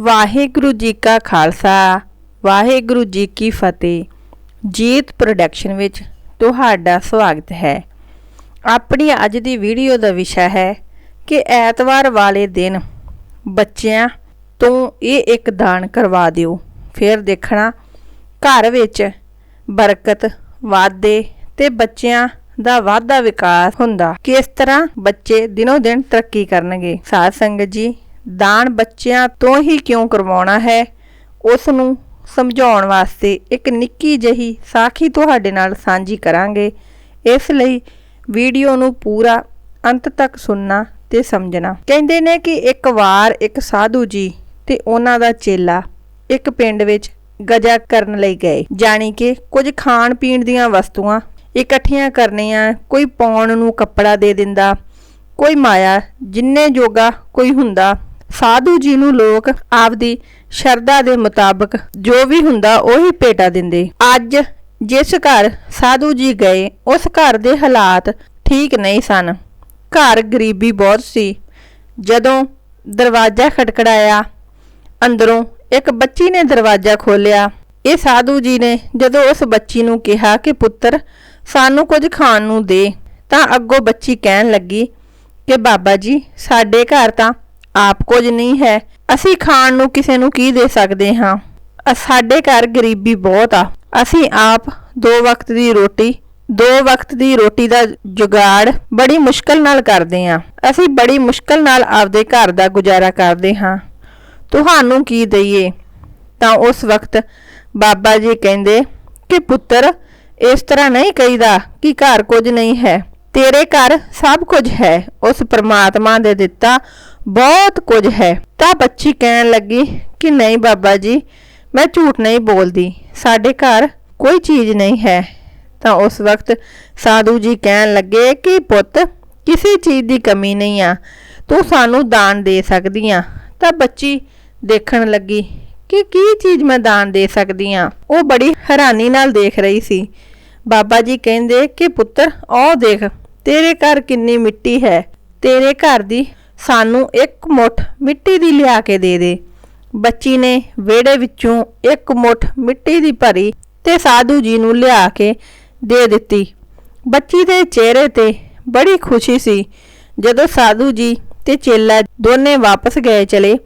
ਵਾਹਿਗੁਰੂ ਜੀ ਕਾ ਖਾਲਸਾ, ਵਾਹਿਗੁਰੂ ਜੀ ਕੀ ਫਤਿਹ। ਜੀਤ ਪ੍ਰੋਡਕਸ਼ਨ ਵਿੱਚ ਤੁਹਾਡਾ ਸਵਾਗਤ ਹੈ। ਆਪਣੀ ਅੱਜ ਦੀ ਵੀਡੀਓ ਦਾ ਵਿਸ਼ਾ ਹੈ ਕਿ ਐਤਵਾਰ ਵਾਲੇ ਦਿਨ ਬੱਚਿਆਂ ਤੋਂ ਇਹ ਇੱਕ ਦਾਨ ਕਰਵਾ ਦਿਓ। ਫਿਰ ਦੇਖਣਾ, ਘਰ ਵਿੱਚ ਬਰਕਤ, ਵਾਧੇ ਤੇ ਬੱਚਿਆਂ ਦਾ ਵਾਧਾ ਵਿਕਾਸ ਹੁੰਦਾ। ਕਿਸ ਤਰ੍ਹਾਂ ਬੱਚੇ ਦਿਨੋ ਦਿਨ ਤਰੱਕੀ ਕਰਨਗੇ? ਸਾਧ ਸੰਗਤ ਜੀ ਦਾਨ ਬੱਚਿਆਂ ਤੋਂ ਹੀ ਕਿਉਂ ਕਰਵਾਉਣਾ ਹੈ? ਉਸ ਨੂੰ ਸਮਝਾਉਣ ਵਾਸਤੇ ਇੱਕ ਨਿੱਕੀ ਜਿਹੀ ਸਾਖੀ ਤੁਹਾਡੇ ਨਾਲ ਸਾਂਝੀ ਕਰਾਂਗੇ। ਇਸ ਲਈ ਵੀਡੀਓ ਨੂੰ ਪੂਰਾ ਅੰਤ ਤੱਕ ਸੁਣਨਾ ਤੇ ਸਮਝਣਾ। ਕਹਿੰਦੇ ਨੇ ਕਿ ਇੱਕ ਵਾਰ ਇੱਕ ਸਾਧੂ ਜੀ ਤੇ ਉਹਨਾਂ ਦਾ ਚੇਲਾ ਇੱਕ ਪਿੰਡ ਵਿੱਚ ਗਜਾ ਕਰਨ ਲਈ ਗਏ। ਜਾਣੀ ਕਿ ਕੁਝ ਖਾਣ ਪੀਣ ਦੀਆਂ ਵਸਤੂਆਂ ਇਕੱਠੀਆਂ ਕਰਨੀਆਂ, ਕੋਈ ਪਾਉਣ ਨੂੰ ਕੱਪੜਾ ਦੇ ਦਿੰਦਾ, ਕੋਈ ਮਾਇਆ, ਜਿੰਨੇ ਜੋਗਾ ਕੋਈ ਹੁੰਦਾ ਸਾਧੂ ਜੀ ਨੂੰ ਲੋਕ ਆਪਦੀ ਸ਼ਰਧਾ ਦੇ ਮੁਤਾਬਕ ਜੋ ਵੀ ਹੁੰਦਾ ਉਹੀ ਭੇਟਾ ਦਿੰਦੇ। ਅੱਜ ਜਿਸ ਘਰ ਸਾਧੂ ਜੀ ਗਏ, ਉਸ ਘਰ ਦੇ ਹਾਲਾਤ ਠੀਕ ਨਹੀਂ ਸਨ। ਘਰ ਗਰੀਬੀ ਬਹੁਤ ਸੀ। ਜਦੋਂ ਦਰਵਾਜ਼ਾ ਖਟਖੜਾਇਆ, ਅੰਦਰੋਂ ਇੱਕ ਬੱਚੀ ਨੇ ਦਰਵਾਜ਼ਾ ਖੋਲ੍ਹਿਆ। ਇਹ ਸਾਧੂ ਜੀ ਨੇ ਜਦੋਂ ਉਸ ਬੱਚੀ ਨੂੰ ਕਿਹਾ ਕਿ ਪੁੱਤਰ, ਸਾਨੂੰ ਕੁਝ ਖਾਣ ਨੂੰ ਦੇ, ਤਾਂ ਅੱਗੋਂ ਬੱਚੀ ਕਹਿਣ ਲੱਗੀ ਕਿ ਬਾਬਾ ਜੀ, ਸਾਡੇ ਘਰ ਤਾਂ ਆਪ ਕੁਝ ਨਹੀਂ ਹੈ। ਅਸੀਂ ਖਾਣ ਨੂੰ ਕਿਸੇ ਨੂੰ ਕੀ ਦੇ ਸਕਦੇ ਹਾਂ? ਸਾਡੇ ਘਰ ਗਰੀਬੀ ਬਹੁਤ ਆ। ਅਸੀਂ ਆਪ ਦੋ ਵਕਤ ਦੀ ਰੋਟੀ, ਦੋ ਵਕਤ ਦੀ ਰੋਟੀ ਦਾ ਜੁਗਾੜ ਬੜੀ ਮੁਸ਼ਕਲ ਨਾਲ ਕਰਦੇ ਹਾਂ। ਅਸੀਂ ਬੜੀ ਮੁਸ਼ਕਲ ਨਾਲ ਆਪਦੇ ਘਰ ਦਾ ਗੁਜ਼ਾਰਾ ਕਰਦੇ ਹਾਂ। ਤੁਹਾਨੂੰ ਕੀ ਦਈਏ? ਤਾਂ ਉਸ ਵਕਤ ਬਾਬਾ ਜੀ ਕਹਿੰਦੇ ਕਿ ਪੁੱਤਰ, ਇਸ ਤਰ੍ਹਾਂ ਨਹੀਂ ਕਹੀਦਾ ਕਿ ਘਰ ਕੁਝ ਨਹੀਂ ਹੈ। ਤੇਰੇ ਘਰ ਸਭ ਕੁਝ ਹੈ। ਉਸ ਪ੍ਰਮਾਤਮਾ ਦੇ ਦਿੱਤਾ ਬਹੁਤ ਕੁਝ ਹੈ। ਤਾਂ ਬੱਚੀ ਕਹਿਣ ਲੱਗੀ ਕਿ ਨਹੀਂ ਬਾਬਾ ਜੀ, ਮੈਂ ਝੂਠ ਨਹੀਂ ਬੋਲਦੀ। ਸਾਡੇ ਘਰ ਕੋਈ ਚੀਜ਼ ਨਹੀਂ ਹੈ। ਤਾਂ ਉਸ ਵਕਤ ਸਾਧੂ ਜੀ ਕਹਿਣ ਲੱਗੇ ਕਿ ਪੁੱਤ, ਕਿਸੇ ਚੀਜ਼ ਦੀ ਕਮੀ ਨਹੀਂ ਆ। ਤੂੰ ਸਾਨੂੰ ਦਾਨ ਦੇ ਸਕਦੀ ਆ। ਤਾਂ ਬੱਚੀ ਦੇਖਣ ਲੱਗੀ ਕਿ ਕੀ ਚੀਜ਼ ਮੈਂ ਦਾਨ ਦੇ ਸਕਦੀ ਆ। ਉਹ ਬੜੀ ਹੈਰਾਨੀ ਨਾਲ ਦੇਖ ਰਹੀ ਸੀ। ਬਾਬਾ ਜੀ ਕਹਿੰਦੇ ਕਿ ਪੁੱਤਰ, ਆਹ ਦੇਖ, ਤੇਰੇ ਘਰ ਕਿੰਨੀ ਮਿੱਟੀ ਹੈ। ਤੇਰੇ ਘਰ ਦੀ ਸਾਨੂੰ ਇੱਕ ਮੁੱਠ ਮਿੱਟੀ ਦੀ ਲਿਆ ਕੇ ਦੇ ਦੇ। ਬੱਚੀ ਨੇ ਵਿਹੜੇ ਵਿੱਚੋਂ ਇੱਕ ਮੁੱਠ ਮਿੱਟੀ ਦੀ ਭਰੀ ਤੇ ਸਾਧੂ ਜੀ ਨੂੰ ਲਿਆ ਕੇ ਦੇ ਦਿੱਤੀ। ਬੱਚੀ ਦੇ ਚਿਹਰੇ ਤੇ ਬੜੀ ਖੁਸ਼ੀ ਸੀ। ਜਦੋਂ ਸਾਧੂ ਜੀ ਤੇ ਚੇਲਾ ਦੋਨੇ ਵਾਪਸ ਗਏ ਚਲੇ,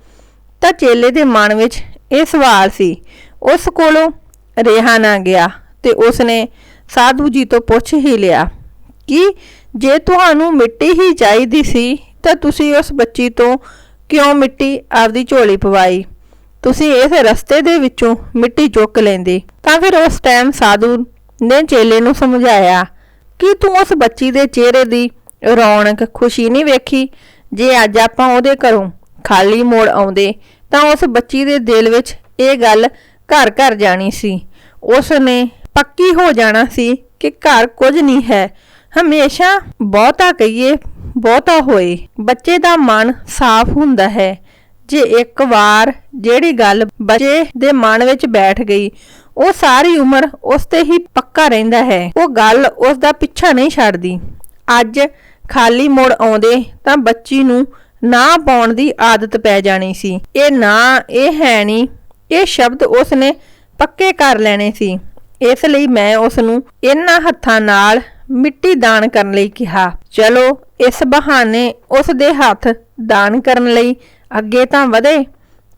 ਤਾਂ ਚੇਲੇ ਦੇ ਮਨ ਵਿੱਚ ਇਹ ਸਵਾਲ ਸੀ, ਉਸ ਕੋਲੋਂ ਰਿਹਾ ਨਾ ਗਿਆ? ਤੇ ਉਸਨੇ ਸਾਧੂ ਜੀ ਤੋਂ ਪੁੱਛ ਹੀ ਲਿਆ, ਕਿ ਜੇ ਤੁਹਾਨੂੰ ਮਿੱਟੀ ਹੀ ਚਾਹੀਦੀ ਸੀ ਤਾਂ ਤੁਸੀਂ ਉਸ ਬੱਚੀ ਤੋਂ ਕਿਉਂ ਮਿੱਟੀ ਆਪਦੀ ਝੋਲੀ ਪਵਾਈ? ਤੁਸੀਂ ਇਸ ਰਸਤੇ ਦੇ ਵਿੱਚੋਂ ਮਿੱਟੀ ਚੁੱਕ ਲੈਂਦੇ। ਤਾਂ ਫਿਰ ਉਸ ਟਾਈਮ ਸਾਧੂ ਨੇ ਚੇਲੇ ਨੂੰ ਸਮਝਾਇਆ, ਕਿ ਤੂੰ ਉਸ ਬੱਚੀ ਦੇ ਚਿਹਰੇ ਦੀ ਰੌਣਕ ਖੁਸ਼ੀ ਨਹੀਂ ਵੇਖੀ? ਜੇ ਅੱਜ ਆਪਾਂ ਉਹਦੇ ਘਰੋਂ ਖਾਲੀ ਮੋੜ ਆਉਂਦੇ, ਤਾਂ ਉਸ ਬੱਚੀ ਦੇ ਦਿਲ ਵਿੱਚ ਇਹ ਗੱਲ ਘਰ ਘਰ ਜਾਣੀ ਸੀ। ਉਸ ਨੇ ਪੱਕੀ ਹੋ ਜਾਣਾ ਸੀ ਕਿ ਘਰ ਕੁਝ ਨਹੀਂ ਹੈ। ਹਮੇਸ਼ਾ ਬਹੁਤਾ ਕਹੀਏ ਬਹੁਤਾ ਹੋਏ। ਬੱਚੇ ਦਾ ਮਨ ਸਾਫ਼ ਹੁੰਦਾ ਹੈ। ਜੇ ਇੱਕ ਵਾਰ ਜਿਹੜੀ ਗੱਲ ਬੱਚੇ ਦੇ ਮਨ ਵਿੱਚ ਬੈਠ ਗਈ, ਉਹ ਸਾਰੀ ਉਮਰ ਉਸ ਤੇ ਹੀ ਪੱਕਾ ਰਹਿੰਦਾ ਹੈ। ਉਹ ਗੱਲ ਉਸ ਦਾ ਪਿੱਛਾ ਨਹੀਂ ਛੱਡਦੀ। ਅੱਜ ਖਾਲੀ ਮੋੜ ਆਉਂਦੇ ਤਾਂ ਬੱਚੀ ਨੂੰ ਨਾ ਪਾਉਣ ਦੀ ਆਦਤ ਪੈ ਜਾਣੀ ਸੀ। ਇਹ ਨਾ, ਇਹ ਹੈ ਨਹੀਂ ਇਹ ਸ਼ਬਦ ਉਸ ਨੇ ਪੱਕੇ ਕਰ ਲੈਣੇ ਸੀ। ਇਸ ਲਈ ਮੈਂ ਉਸ ਨੂੰ ਇਹਨਾਂ ਹੱਥਾਂ ਨਾਲ ਮਿੱਟੀ ਦਾਨ ਕਰਨ ਲਈ ਕਿਹਾ। ਚਲੋ, ਇਸ ਬਹਾਨੇ ਉਸ ਦੇ ਹੱਥ ਦਾਨ ਕਰਨ ਲਈ ਅੱਗੇ ਤਾਂ ਵਧੇ।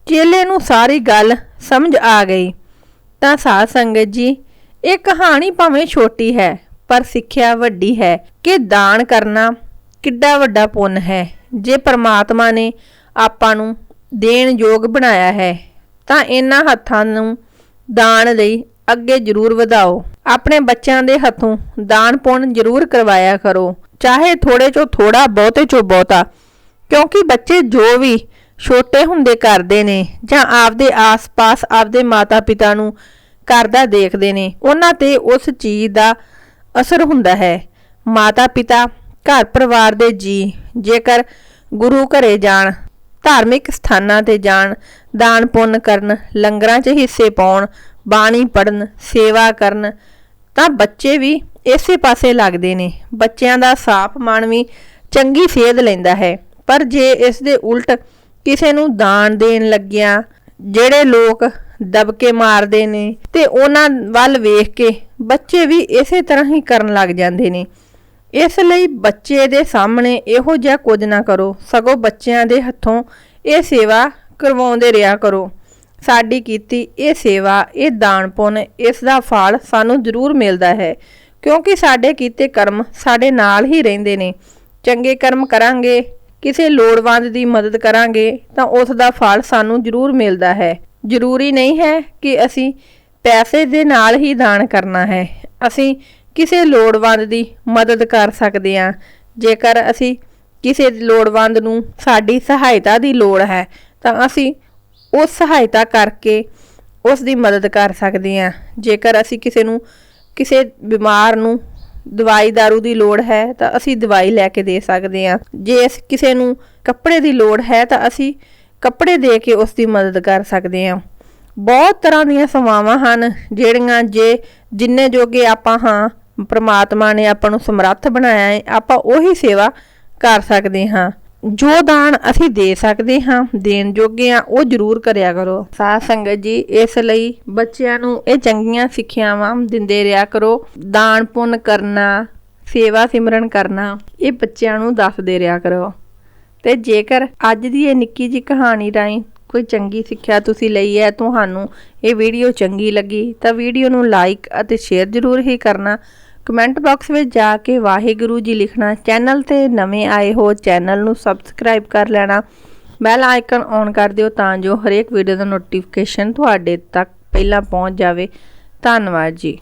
ਚੇਲੇ ਨੂੰ ਸਾਰੀ ਗੱਲ ਸਮਝ ਆ ਗਈ। ਤਾਂ ਸਾਧ ਸੰਗਤ ਜੀ, ਇਹ ਕਹਾਣੀ ਭਾਵੇਂ ਛੋਟੀ ਹੈ, ਪਰ ਸਿੱਖਿਆ ਵੱਡੀ ਹੈ ਕਿ ਦਾਨ ਕਰਨਾ ਕਿੱਡਾ ਵੱਡਾ ਪੁੰਨ ਹੈ। ਜੇ ਪ੍ਰਮਾਤਮਾ ਨੇ ਆਪਾਂ ਨੂੰ ਦੇਣ ਯੋਗ ਬਣਾਇਆ ਹੈ, ਤਾਂ ਇਹਨਾਂ ਹੱਥਾਂ ਨੂੰ ਦਾਨ ਲਈ ਅੱਗੇ ਜ਼ਰੂਰ ਵਧਾਓ। ਆਪਣੇ ਬੱਚਿਆਂ ਦੇ ਹੱਥੋਂ ਦਾਨ ਪੁੰਨ ਜ਼ਰੂਰ ਕਰਵਾਇਆ ਕਰੋ। ਚਾਹੇ ਥੋੜੇ ਚੋਂ ਥੋੜਾ ਬਹੁਤੇ ਚੋਂ ਬਹੁਤਾ, ਕਿਉਂਕਿ ਬੱਚੇ ਜੋ ਵੀ ਛੋਟੇ ਹੁੰਦੇ ਕਰਦੇ ਨੇ ਜਾਂ ਆਪਦੇ ਆਸ-ਪਾਸ ਆਪਦੇ ਮਾਤਾ-ਪਿਤਾ ਨੂੰ ਕਰਦਾ ਦੇਖਦੇ ਨੇ, ਉਹਨਾਂ ਤੇ ਉਸ ਚੀਜ਼ ਦਾ ਅਸਰ ਹੁੰਦਾ ਹੈ। ਮਾਤਾ-ਪਿਤਾ ਘਰ ਪਰਿਵਾਰ ਦੇ ਜੀ ਜੇਕਰ ਗੁਰੂ ਘਰੇ ਜਾਣ, ਧਾਰਮਿਕ ਸਥਾਨਾਂ ਤੇ ਜਾਣ, ਦਾਨ ਪੁੰਨ ਕਰਨ, ਲੰਗਰਾਂ 'ਚ ਹਿੱਸੇ ਪਾਉਣ, ਬਾਣੀ ਪੜਨ ਸੇਵਾ ਕਰਨ ਤਾਂ ਬੱਚੇ ਵੀ ਇਸੇ ਪਾਸੇ ਲੱਗਦੇ ਨੇ। ਬੱਚਿਆਂ ਦਾ ਸਾਫ਼ ਮਨ ਵੀ ਚੰਗੀ ਸੇਧ ਲੈਂਦਾ ਹੈ। ਪਰ ਜੇ ਇਸ ਦੇ ਉਲਟ ਕਿਸੇ ਨੂੰ ਦਾਨ ਦੇਣ ਲੱਗਿਆ, ਜਿਹੜੇ ਲੋਕ ਦਬਕੇ ਮਾਰਦੇ ਨੇ ਤੇ ਉਹਨਾਂ ਵੱਲ ਵੇਖ ਕੇ ਬੱਚੇ ਵੀ ਇਸੇ ਤਰ੍ਹਾਂ ਹੀ ਕਰਨ ਲੱਗ ਜਾਂਦੇ ਨੇ। ਇਸ ਲਈ ਬੱਚੇ ਦੇ ਸਾਹਮਣੇ ਇਹੋ ਜਿਹਾ ਕੁਝ ਨਾ ਕਰੋ। ਸਗੋਂ ਬੱਚਿਆਂ ਦੇ ਹੱਥੋਂ ਇਹ ਸੇਵਾ ਕਰਵਾਉਂਦੇ ਰਿਹਾ ਕਰੋ। ਸਾਡੀ ਕੀਤੀ ਇਹ ਸੇਵਾ, ਇਹ ਦਾਨ ਪੁੰਨ, ਇਸ ਦਾ ਫਲ ਸਾਨੂੰ ਜ਼ਰੂਰ ਮਿਲਦਾ ਹੈ। ਕਿਉਂਕਿ ਸਾਡੇ ਕੀਤੇ ਕਰਮ ਸਾਡੇ ਨਾਲ ਹੀ ਰਹਿੰਦੇ ਨੇ। ਚੰਗੇ ਕਰਮ ਕਰਾਂਗੇ, ਕਿਸੇ ਲੋੜਵੰਦ ਦੀ ਮਦਦ ਕਰਾਂਗੇ, ਤਾਂ ਉਸ ਦਾ ਫਲ ਸਾਨੂੰ ਜ਼ਰੂਰ ਮਿਲਦਾ ਹੈ। ਜ਼ਰੂਰੀ ਨਹੀਂ ਹੈ ਕਿ ਅਸੀਂ ਪੈਸੇ ਦੇ ਨਾਲ ਹੀ ਦਾਨ ਕਰਨਾ ਹੈ। ਅਸੀਂ ਕਿਸੇ ਲੋੜਵੰਦ ਦੀ ਮਦਦ ਕਰ ਸਕਦੇ ਹਾਂ। ਜੇਕਰ ਅਸੀਂ ਕਿਸੇ ਲੋੜਵੰਦ ਨੂੰ ਸਾਡੀ ਸਹਾਇਤਾ ਦੀ ਲੋੜ ਹੈ, ਤਾਂ ਅਸੀਂ ਉਹ ਸਹਾਇਤਾ ਕਰਕੇ ਉਸ ਦੀ ਮਦਦ ਕਰ ਸਕਦੇ ਹਾਂ। ਜੇਕਰ ਅਸੀਂ ਕਿਸੇ ਨੂੰ ਕਿਸੇ ਬਿਮਾਰ ਨੂੰ ਦਵਾਈ ਦਾਰੂ ਦੀ ਲੋੜ ਹੈ ਤਾਂ ਅਸੀਂ ਦਵਾਈ ਲੈ ਕੇ ਦੇ ਸਕਦੇ ਹਾਂ। ਜੇ ਅਸੀਂ, ਕਿਸੇ ਨੂੰ ਕੱਪੜੇ ਦੀ ਲੋੜ ਹੈ ਤਾਂ ਅਸੀਂ ਕੱਪੜੇ ਦੇ ਕੇ ਉਸ ਦੀ ਮਦਦ ਕਰ ਸਕਦੇ ਹਾਂ। ਬਹੁਤ ਤਰ੍ਹਾਂ ਦੀਆਂ ਸੇਵਾਵਾਂ ਹਨ ਜਿਹੜੀਆਂ ਜੇ ਜਿੰਨੇ ਜੋਗੇ ਆਪਾਂ ਹਾਂ, ਪ੍ਰਮਾਤਮਾ ਨੇ ਆਪਾਂ ਨੂੰ ਸਮਰੱਥ ਬਣਾਇਆ ਹੈ, ਆਪਾਂ ਉਹੀ ਸੇਵਾ ਕਰ ਸਕਦੇ ਹਾਂ। ਜੋ ਦਾਨ ਅਸੀਂ ਦੇ ਸਕਦੇ ਹਾਂ, ਦੇਣ ਜੋਗੇ ਆ ਉਹ ਜ਼ਰੂਰ ਕਰਿਆ ਕਰੋ। ਸਾਧ ਸੰਗਤ ਜੀ, ਇਸ ਲਈ ਬੱਚਿਆਂ ਨੂੰ ਇਹ ਚੰਗੀਆਂ ਸਿੱਖਿਆਵਾਂ ਦਿੰਦੇ ਰਿਹਾ ਕਰੋ। ਦਾਨ ਪੁੰਨ ਕਰਨਾ, ਸੇਵਾ ਸਿਮਰਨ ਕਰਨਾ, ਇਹ ਬੱਚਿਆਂ ਨੂੰ ਦੱਸਦੇ ਰਿਹਾ ਕਰੋ। ਤੇ ਜੇਕਰ ਅੱਜ ਦੀ ਇਹ ਨਿੱਕੀ ਜੀ ਕਹਾਣੀ ਰਾਹੀਂ ਕੋਈ ਚੰਗੀ ਸਿੱਖਿਆ ਤੁਸੀਂ ਲਈ ਹੈ, ਤੁਹਾਨੂੰ ਇਹ ਵੀਡੀਓ ਚੰਗੀ ਲੱਗੀ, ਤਾਂ ਵੀਡੀਓ ਨੂੰ ਲਾਈਕ ਅਤੇ ਸ਼ੇਅਰ ਜ਼ਰੂਰ ਹੀ ਕਰਨਾ। ਕਮੈਂਟ ਬਾਕਸ ਵਿੱਚ ਜਾ ਕੇ ਵਾਹਿਗੁਰੂ ਜੀ ਲਿਖਣਾ, ਚੈਨਲ ਤੇ ਨਵੇਂ ਆਏ ਹੋ ਚੈਨਲ ਨੂੰ ਸਬਸਕ੍ਰਾਈਬ ਕਰ ਲੈਣਾ। ਬੈਲ ਆਈਕਨ ਔਨ ਕਰ ਦਿਓ ਤਾਂ ਜੋ ਹਰੇਕ ਵੀਡੀਓ ਦਾ ਨੋਟੀਫਿਕੇਸ਼ਨ ਤੁਹਾਡੇ ਤੱਕ ਪਹਿਲਾਂ ਪਹੁੰਚ ਜਾਵੇ। ਧੰਨਵਾਦ ਜੀ।